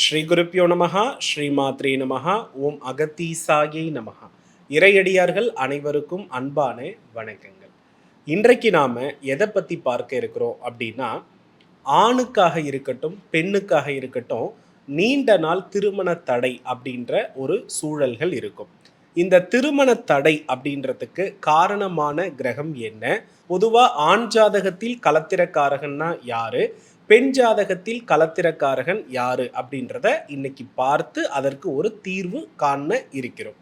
ஸ்ரீ குருப்பியோ நமகா ஸ்ரீமாத்ரே நமகா ஓம் அகத்தீசாயை நமகா இறையடியார்கள் அனைவருக்கும் அன்பான வணக்கங்கள். இன்றைக்கு நாம் எதை பற்றி பார்க்க இருக்கிறோம் அப்படின்னா ஆணுக்காக இருக்கட்டும் பெண்ணுக்காக இருக்கட்டும் நீண்ட நாள் திருமண தடை அப்படின்ற ஒரு சூழல்கள் இருக்கும். இந்த திருமண தடை அப்படின்றதுக்கு காரணமான கிரகம் என்ன? பொதுவாக ஆண் ஜாதகத்தில் கலத்திரக்காரகன்னா யாரு? பெண் ஜாதகத்தில் கலத்திரக்காரகன் யாரு அப்படின்றத இன்னைக்கு பார்த்து அதற்கு ஒரு தீர்வு காண இருக்கிறோம்.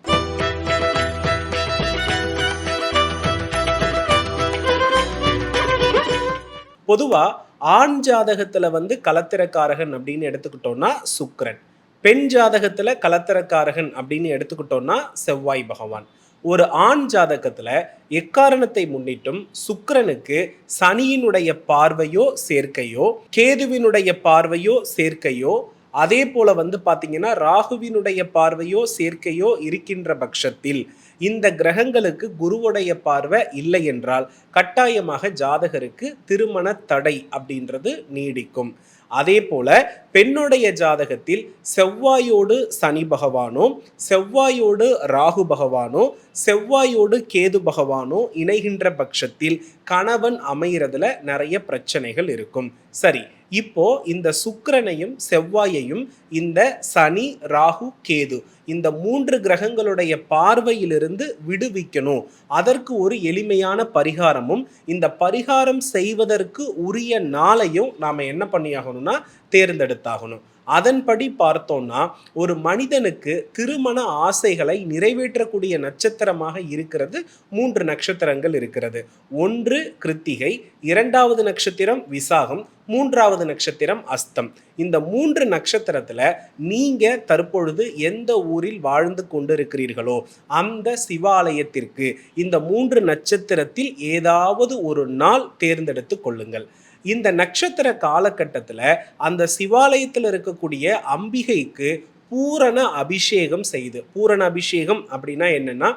பொதுவா ஆண் ஜாதகத்துல வந்து கலத்திரக்காரகன் அப்படின்னு எடுத்துக்கிட்டோம்னா சுக்கரன். பெண் ஜாதகத்துல கலத்திரக்காரகன் அப்படின்னு எடுத்துக்கிட்டோம்னா செவ்வாய் பகவான். ஒரு ஆண் ஜாதகத்துல எக்காரணத்தை முன்னிட்டும் சுக்கரனுக்கு சனியினுடைய பார்வையோ சேர்க்கையோ கேதுவினுடைய பார்வையோ சேர்க்கையோ அதே போல வந்து பார்த்தீங்கன்னா ராகுவினுடைய பார்வையோ சேர்க்கையோ இருக்கின்ற பட்சத்தில் இந்த கிரகங்களுக்கு குருவுடைய பார்வை இல்லை என்றால் கட்டாயமாக ஜாதகருக்கு திருமண தடை அப்படின்றது நீடிக்கும். அதே போல பெண்ணுடைய ஜாதகத்தில் செவ்வாயோடு சனி பகவானோ செவ்வாயோடு ராகு பகவானோ செவ்வாயோடு கேது பகவானோ இணைகின்ற பட்சத்தில் கணவன் அமைகிறதுல நிறைய பிரச்சனைகள் இருக்கும். சரி இப்போ இந்த சுக்கரனையும் செவ்வாயையும் இந்த சனி ராகு கேது இந்த மூன்று கிரகங்களுடைய பார்வையிலிருந்து விடுவிக்கணும். அதற்கு ஒரு எளிமையான பரிகாரமும் இந்த பரிகாரம் செய்வதற்கு உரிய நாளையும் நாம் என்ன பண்ணியாகணும்னா தேர்ந்தெடுத்தாகணும். அதன்படி பார்த்தோம்னா ஒரு மனிதனுக்கு திருமண ஆசைகளை நிறைவேற்றக்கூடிய நட்சத்திரமாக இருக்கிறது மூன்று நட்சத்திரங்கள் இருக்கிறது. ஒன்று கிருத்திகை இரண்டாவது நட்சத்திரம் விசாகம் மூன்றாவது நட்சத்திரம் அஸ்தம். இந்த மூன்று நட்சத்திரத்துல நீங்க தற்பொழுது எந்த ஊரில் வாழ்ந்து கொண்டிருக்கிறீர்களோ அந்த சிவாலயத்திற்கு இந்த மூன்று நட்சத்திரத்தில் ஏதாவது ஒரு நாள் தேர்ந்தெடுத்து கொள்ளுங்கள். இந்த நட்சத்திர காலகட்டத்தில் அந்த சிவாலயத்தில் இருக்கக்கூடிய அம்பிகைக்கு பூரண அபிஷேகம் செய்து பூரண அபிஷேகம் அப்படின்னா என்னென்னா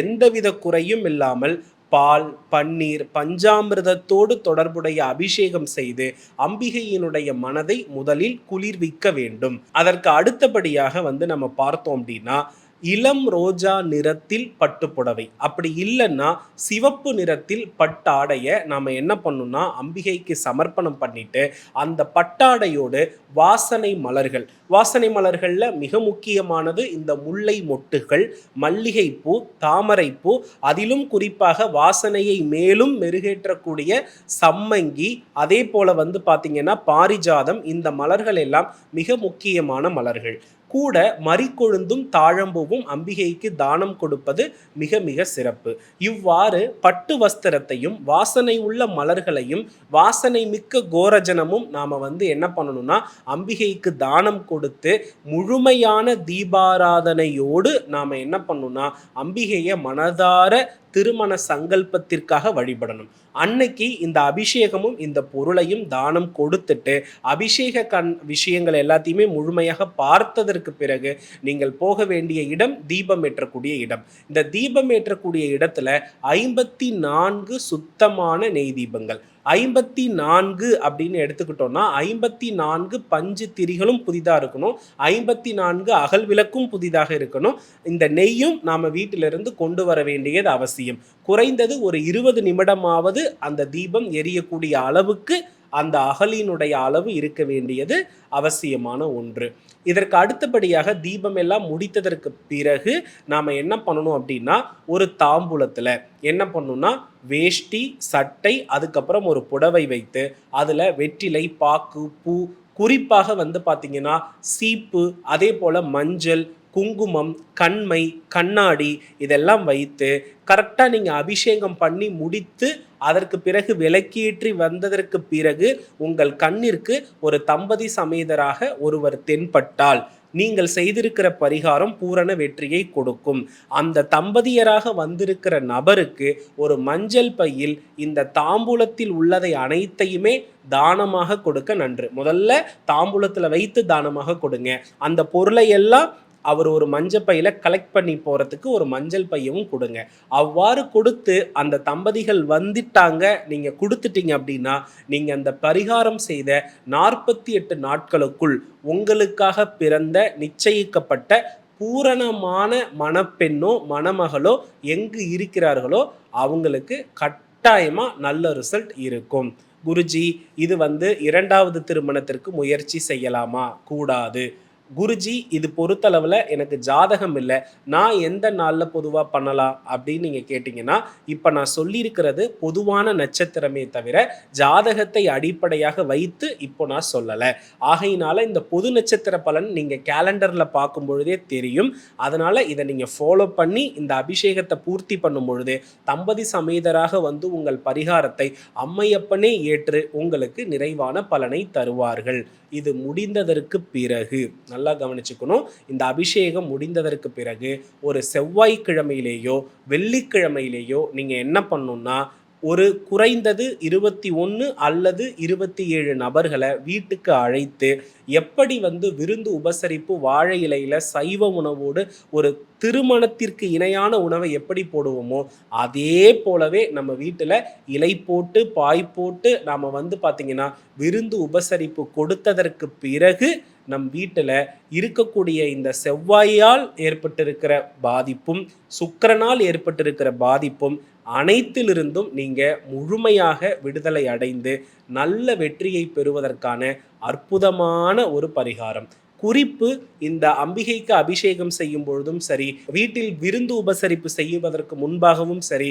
எந்தவித குறையும் இல்லாமல் பால் பன்னீர் பஞ்சாமிரதத்தோடு தொடர்புடைய அபிஷேகம் செய்து அம்பிகையினுடைய மனதை முதலில் குளிர்விக்க வேண்டும். அதற்கு அடுத்தபடியாக வந்து நம்ம பார்த்தோம் அப்படின்னா இளம் ரோஜா நிறத்தில் பட்டு புடவை. அப்படி இல்லைன்னா சிவப்பு நிறத்தில் பட்டாடையை நாம் என்ன பண்ணணும்னா அம்பிகைக்கு சமர்ப்பணம் பண்ணிட்டு அந்த பட்டாடையோடு வாசனை மலர்கள். வாசனை மலர்களில் மிக முக்கியமானது இந்த முல்லை மொட்டுகள் மல்லிகைப்பூ தாமரைப்பூ அதிலும் குறிப்பாக வாசனையை மேலும் மெருகேற்றக்கூடிய சம்மங்கி அதே போல் வந்து பார்த்திங்கன்னா பாரிஜாதம் இந்த மலர்கள் எல்லாம் மிக முக்கியமான மலர்கள். கூட மறிக்கொழுந்தும் தாழம்பூவும் அம்பிகைக்கு தானம் கொடுப்பது மிக மிக சிறப்பு. இவ்வாறு பட்டு வஸ்திரத்தையும் வாசனை உள்ள மலர்களையும் வாசனை மிக்க கோரஜனமும் நாம் வந்து என்ன பண்ணணும்னா அம்பிகைக்கு தானம் கொடுத்து முழுமையான தீபாராதனையோடு நாம் என்ன பண்ணணும்னா அம்பிகையை மனதார திருமண சங்கல்பத்திற்காக வழிபடணும். அன்னைக்கு இந்த அபிஷேகமும் இந்த பொருளையும் தானம் கொடுத்துட்டு அபிஷேக கண் விஷயங்கள் எல்லாத்தையுமே முழுமையாக பார்த்ததற்கு பிறகு நீங்கள் போக வேண்டிய இடம் தீபம் ஏற்றக்கூடிய இடம். இந்த தீபம் ஏற்றக்கூடிய இடத்துல ஐம்பத்தி நான்கு சுத்தமான நெய் தீபங்கள். ஐம்பத்தி நான்கு அப்படின்னு எடுத்துக்கிட்டோம்னா ஐம்பத்தி நான்கு பஞ்சு திரிகளும் புதிதாக இருக்கணும். ஐம்பத்தி நான்கு அகல் விளக்கும் புதிதாக இருக்கணும். இந்த நெய்யும் நாம் வீட்டிலிருந்து கொண்டு வர வேண்டியது அவசியம். குறைந்தது ஒரு இருபது நிமிடமாவது அந்த தீபம் எரியக்கூடிய அளவுக்கு அந்த அகலினுடைய அளவு இருக்க வேண்டியது அவசியமான ஒன்று. இதற்கு அடுத்தபடியாக தீபம் எல்லாம் முடித்ததற்கு பிறகு நாம் என்ன பண்ணணும் அப்படின்னா ஒரு தாம்பூலத்தில் என்ன பண்ணணும்னா வேஷ்டி சட்டை அதுக்கப்புறம் ஒரு புடவை வைத்து அதில் வெற்றிலை பாக்கு பூ குறிப்பாக வந்து பார்த்திங்கன்னா சீப்பு அதே போல் மஞ்சள் குங்குமம் கண்மை கண்ணாடி இதெல்லாம் வைத்து கரெக்டாக நீங்கள் அபிஷேகம் பண்ணி முடித்து அதற்கு பிறகு விளக்கேற்றி வந்ததற்கு பிறகு உங்கள் கண்ணிற்கு ஒரு தம்பதி சமேதராக ஒருவர் தென்பட்டால் நீங்கள் செய்திருக்கிற பரிகாரம் பூரண வெற்றியை கொடுக்கும். அந்த தம்பதியராக வந்திருக்கிற நபருக்கு ஒரு மஞ்சள் பையில் இந்த தாம்பூலத்தில் உள்ளதை அனைத்தையுமே தானமாக கொடுக்க நன்று. முதல்ல தாம்பூலத்தில் வைத்து தானமாக கொடுங்க. அந்த பொருளை எல்லாம் அவர் ஒரு மஞ்சள் பையில் கலெக்ட் பண்ணி போகிறதுக்கு ஒரு மஞ்சள் பையவும் கொடுங்க. அவ்வாறு கொடுத்து அந்த தம்பதிகள் வந்துட்டாங்க நீங்கள் கொடுத்துட்டீங்க அப்படின்னா நீங்கள் அந்த பரிகாரம் செய்த நாற்பத்தி எட்டு நாட்களுக்குள் உங்களுக்காக பிறந்த நிச்சயிக்கப்பட்ட பூரணமான மணப்பெண்ணோ மணமகளோ எங்கு இருக்கிறார்களோ அவங்களுக்கு கட்டாயமாக நல்ல ரிசல்ட் இருக்கும். குருஜி இது வந்து இரண்டாவது திருமணத்திற்கு முயற்சி செய்யலாமா? கூடாது. குருஜி இது பொறுத்தளவில் எனக்கு ஜாதகம் இல்லை. நான் எந்த நாளில் பொதுவாக பண்ணலாம் அப்படின்னு நீங்கள் கேட்டிங்கன்னா இப்போ நான் சொல்லியிருக்கிறது பொதுவான நட்சத்திரமே தவிர ஜாதகத்தை அடிப்படையாக வைத்து இப்போ நான் சொல்லலை. ஆகையினால இந்த பொது நட்சத்திர பலன் நீங்கள் கேலண்டரில் பார்க்கும் பொழுதே தெரியும். அதனால் இதை நீங்கள் ஃபாலோ பண்ணி இந்த அபிஷேகத்தை பூர்த்தி பண்ணும் பொழுது தம்பதி சமேதராக வந்து உங்கள் பரிகாரத்தை அம்மையப்பனே ஏற்று உங்களுக்கு நிறைவான பலனை தருவார்கள். இது முடிந்ததற்கு பிறகு. நல்லா கவனிச்சுக்கணும். இந்த அபிஷேகம் முடிந்ததற்கு பிறகு ஒரு செவ்வாய்க்கிழமையிலேயோ வெள்ளிக்கிழமையிலேயோ நீங்கள் என்ன பண்ணணும்னா ஒரு குறைந்தது இருபத்தி ஒன்று அல்லது இருபத்தி ஏழு நபர்களை வீட்டுக்கு அழைத்து எப்படி வந்து விருந்து உபசரிப்பு வாழை இலையில் சைவ உணவோடு ஒரு திருமணத்திற்கு இணையான உணவை எப்படி போடுவோமோ அதே போலவே நம்ம வீட்டில் இலை போட்டு பாய் போட்டு நாம் வந்து பார்த்திங்கன்னா விருந்து உபசரிப்பு கொடுத்ததற்கு பிறகு நம் வீட்டில் இருக்கக்கூடிய இந்த செவ்வாயால் ஏற்பட்டிருக்கிற பாதிப்பும் சுக்கரனால் ஏற்பட்டிருக்கிற பாதிப்பும் அனைத்திலிருந்தும் நீங்கள் முழுமையாக விடுதலை அடைந்து நல்ல வெற்றியை பெறுவதற்கான அற்புதமான ஒரு பரிகாரம். குறிப்பு இந்த அம்பிகைக்கு அபிஷேகம் செய்யும் பொழுதும் சரி வீட்டில் விருந்து உபசரிப்பு செய்வதற்கு முன்பாகவும் சரி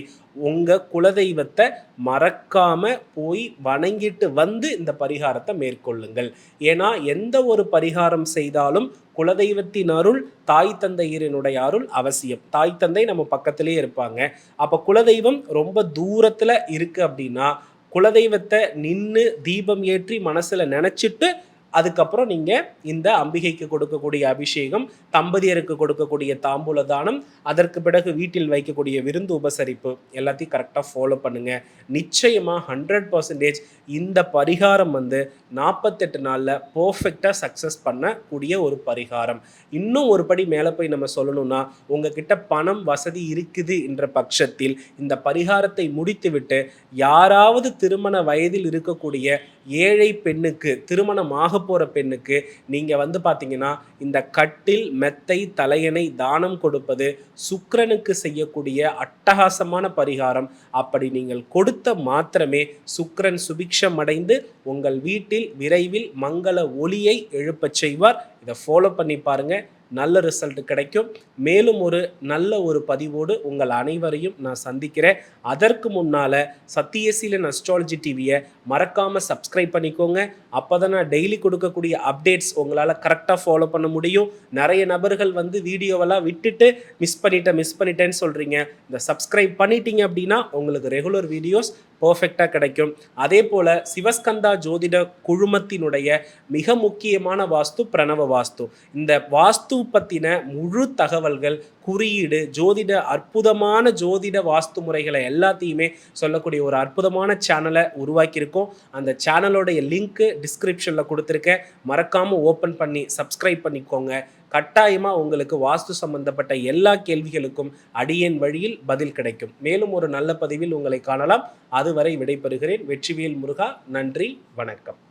உங்க குலதெய்வத்தை மறக்காம போய் வணங்கிட்டு வந்து இந்த பரிகாரத்தை மேற்கொள்ளுங்கள். ஏன்னா எந்த ஒரு பரிகாரம் செய்தாலும் குலதெய்வத்தின் அருள் தாய் தந்தையரினுடைய அருள் அவசியம். தாய் தந்தை நம்ம பக்கத்திலே இருப்பாங்க. அப்போ குலதெய்வம் ரொம்ப தூரத்தில் இருக்குது அப்படின்னா குலதெய்வத்தை நின்று தீபம் ஏற்றி மனசில் நினச்சிட்டு அதுக்கப்புறம் நீங்கள் இந்த அம்பிகைக்கு கொடுக்கக்கூடிய அபிஷேகம் தம்பதியருக்கு கொடுக்கக்கூடிய தாம்பூல தானம் அதற்கு பிறகு வீட்டில் வைக்கக்கூடிய விருந்து உபசரிப்பு எல்லாத்தையும் கரெக்டாக ஃபாலோ பண்ணுங்கள் நிச்சயமாக ஹண்ட்ரட் பர்சன்டேஜ் இந்த பரிகாரம் வந்து நாற்பத்தெட்டு நாளில் பர்ஃபெக்டாக சக்ஸஸ் பண்ணக்கூடிய ஒரு பரிகாரம். இன்னும் ஒரு படி மேலே போய் நம்ம சொல்லணும்னா உங்ககிட்ட பணம் வசதி இருக்குது என்ற பட்சத்தில் இந்த பரிகாரத்தை முடித்துவிட்டு யாராவது திருமண வயதில் இருக்கக்கூடிய ஏழை பெண்ணுக்கு திருமணம் ஆக போகிற பெண்ணுக்கு நீங்கள் வந்து பார்த்தீங்கன்னா இந்த கட்டில் மெத்தை தலையணை தானம் கொடுப்பது சுக்கரனுக்கு செய்யக்கூடிய அட்டகாசமான பரிகாரம். அப்படி நீங்கள் கொடுத்த மாத்திரமே சுக்கரன் சுபிக்ஷம் அடைந்து உங்கள் வீட்டில் விரைவில் மங்கள ஒளியை எழுப்பச் செய்வார். இதை ஃபாலோ பண்ணி பாருங்கள் நல்ல ரிசல்ட் கிடைக்கும். மேலும் ஒரு நல்ல ஒரு பதிவோடு உங்கள் அனைவரையும் நான் சந்திக்கிறேன். அதற்கு முன்னால் சத்தியசீலன் அஸ்ட்ராலஜி டிவியை மறக்காமல் சப்ஸ்கிரைப் பண்ணிக்கோங்க. அப்போ தான் நான் டெய்லி கொடுக்கக்கூடிய அப்டேட்ஸ் உங்களால் கரெக்டாக ஃபாலோ பண்ண முடியும். நிறைய நபர்கள் வந்து வீடியோவெல்லாம் விட்டுட்டு மிஸ் பண்ணிட்டேன் மிஸ் பண்ணிட்டேன்னு சொல்கிறீங்க இந்த சப்ஸ்கிரைப் பண்ணிட்டீங்க அப்படின்னா உங்களுக்கு ரெகுலர் வீடியோஸ் பர்ஃபெக்டாக கிடைக்கும். அதே போல் சிவஸ்கந்தா ஜோதிட குழுமத்தினுடைய மிக முக்கியமான வாஸ்து பிரணவ வாஸ்து. இந்த வாஸ்து பற்றின முழு தகவல்கள் குறியீடு ஜோதிட அற்புதமான ஜோதிட வாஸ்து முறைகளை எல்லாத்தையுமே சொல்லக்கூடிய ஒரு அற்புதமான சேனலை உருவாக்கியிருக்கோம். அந்த சேனலோடைய லிங்க்கு டிஸ்கிரிப்ஷனில் கொடுத்துருக்கேன். மறக்காமல் ஓப்பன் பண்ணி சப்ஸ்கிரைப் பண்ணிக்கோங்க. கட்டாயமாக உங்களுக்கு வாஸ்து சம்பந்தப்பட்ட எல்லா கேள்விகளுக்கும் அடியேன் வழியில் பதில் கிடைக்கும். மேலும் ஒரு நல்ல பதிவில் உங்களை காணலாம். அதுவரை விடைபெறுகிறேன். வெற்றிவேல் முருகா நன்றி வணக்கம்.